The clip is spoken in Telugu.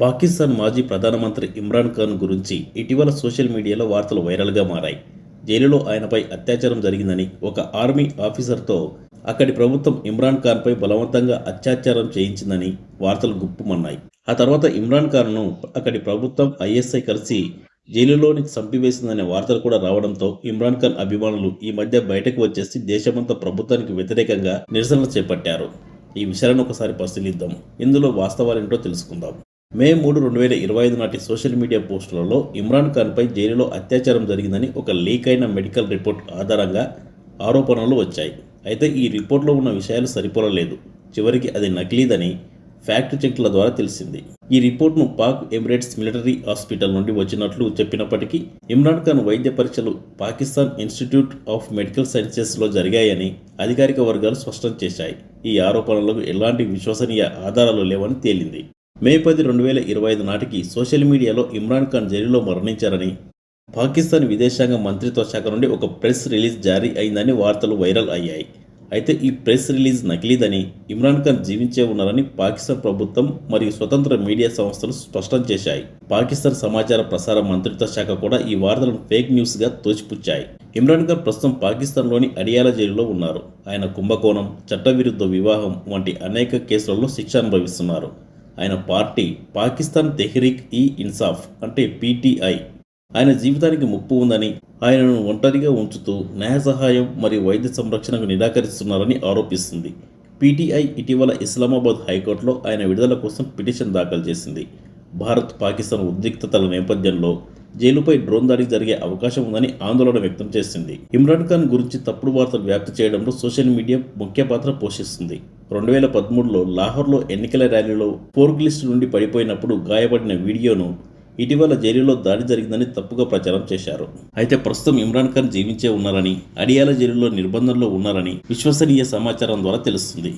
పాకిస్తాన్ మాజీ ప్రధానమంత్రి ఇమ్రాన్ ఖాన్ గురించి ఇటీవల సోషల్ మీడియాలో వార్తలు వైరల్గా మారాయి. జైలులో ఆయనపై అత్యాచారం జరిగిందని ఒక ఆర్మీ ఆఫీసర్తో అక్కడి ప్రభుత్వం ఇమ్రాన్ ఖాన్పై బలవంతంగా అత్యాచారం చేయించిందని వార్తలు గుప్పుమన్నాయి. ఆ తర్వాత ఇమ్రాన్ ఖాన్ను అక్కడి ప్రభుత్వం ఐఎస్ఐ కలిసి జైలులోని చంపివేసిందనే వార్తలు కూడా రావడంతో ఇమ్రాన్ ఖాన్ అభిమానులు ఈ మధ్య బయటకు వచ్చేసి దేశమంతా ప్రభుత్వానికి వ్యతిరేకంగా నిరసనలు చేపట్టారు. ఈ విషయాలను ఒకసారి పరిశీలిద్దాం. ఇందులో వాస్తవాలేంటో తెలుసుకుందాం. మే మూడు రెండు వేల ఇరవై ఐదు నాటి సోషల్ మీడియా పోస్టులలో ఇమ్రాన్ ఖాన్పై జైలులో అత్యాచారం జరిగిందని ఒక లీక్ అయిన మెడికల్ రిపోర్ట్ ఆధారంగా ఆరోపణలు వచ్చాయి. అయితే ఈ రిపోర్ట్లో ఉన్న విషయాలు సరిపోలలేదు. చివరికి అది నకిలీదని ఫ్యాక్ట్ చెక్ల ద్వారా తెలిసింది. ఈ రిపోర్ట్ను పాక్ ఎమిరేట్స్ మిలిటరీ హాస్పిటల్ నుండి వచ్చినట్లు చెప్పినప్పటికీ ఇమ్రాన్ ఖాన్ వైద్య పరీక్షలు పాకిస్తాన్ ఇన్స్టిట్యూట్ ఆఫ్ మెడికల్ సైన్సెస్లో జరిగాయని అధికారిక వర్గాలు స్పష్టం చేశాయి. ఈ ఆరోపణలకు ఎలాంటి విశ్వసనీయ ఆధారాలు లేవని తేలింది. మే పది రెండు వేల ఇరవై ఐదు నాటికి సోషల్ మీడియాలో ఇమ్రాన్ ఖాన్ జైలులో మరణించారని పాకిస్తాన్ విదేశాంగ మంత్రిత్వ శాఖ నుండి ఒక ప్రెస్ రిలీజ్ జారీ అయిందని వార్తలు వైరల్ అయ్యాయి. అయితే ఈ ప్రెస్ రిలీజ్ నకిలీదని ఇమ్రాన్ ఖాన్ జీవించే ఉన్నారని పాకిస్తాన్ ప్రభుత్వం మరియు స్వతంత్ర మీడియా సంస్థలు స్పష్టం చేశాయి. పాకిస్తాన్ సమాచార ప్రసార మంత్రిత్వ శాఖ కూడా ఈ వార్తలను ఫేక్ న్యూస్గా తోచిపుచ్చాయి. ఇమ్రాన్ ఖాన్ ప్రస్తుతం పాకిస్తాన్లోని అడియాల జైలులో ఉన్నారు. ఆయన కుంభకోణం చట్టవిరుద్ధ వివాహం వంటి అనేక కేసులలో శిక్ష అనుభవిస్తున్నారు. ఆయన పార్టీ పాకిస్తాన్ తెహ్రీక్ ఈ ఇన్సాఫ్ అంటే పీటీఐ. ఆయన జీవితానికి ముప్పు ఉందని ఆయనను ఒంటరిగా ఉంచుతూ న్యాయ సహాయం మరియు వైద్య సంరక్షణకు నిరాకరిస్తున్నారని ఆరోపిస్తుంది. పీటీఐ ఇటీవల ఇస్లామాబాద్ హైకోర్టులో ఆయన విడుదల కోసం పిటిషన్ దాఖలు చేసింది. భారత్ పాకిస్తాన్ ఉద్రిక్తతల నేపథ్యంలో జైలుపై డ్రోన్ దాడి జరిగే అవకాశం ఉందని ఆందోళన వ్యక్తం చేసింది. ఇమ్రాన్ ఖాన్ గురించి తప్పుడు వార్తలు వ్యాప్తి చేయడంలో సోషల్ మీడియా ముఖ్య పాత్ర పోషిస్తుంది. రెండు వేల పదమూడులో లాహోర్లో ఎన్నికల ర్యాలీలో ఫోర్క్ లిస్ట్ నుండి పడిపోయినప్పుడు గాయపడిన వీడియోను ఇటీవల జైలులో దాడి జరిగిందని తప్పుగా ప్రచారం చేశారు. అయితే ప్రస్తుతం ఇమ్రాన్ ఖాన్ జీవించే ఉన్నారని అడియాల జైలులో నిర్బంధంలో ఉన్నారని విశ్వసనీయ సమాచారం ద్వారా తెలుస్తుంది.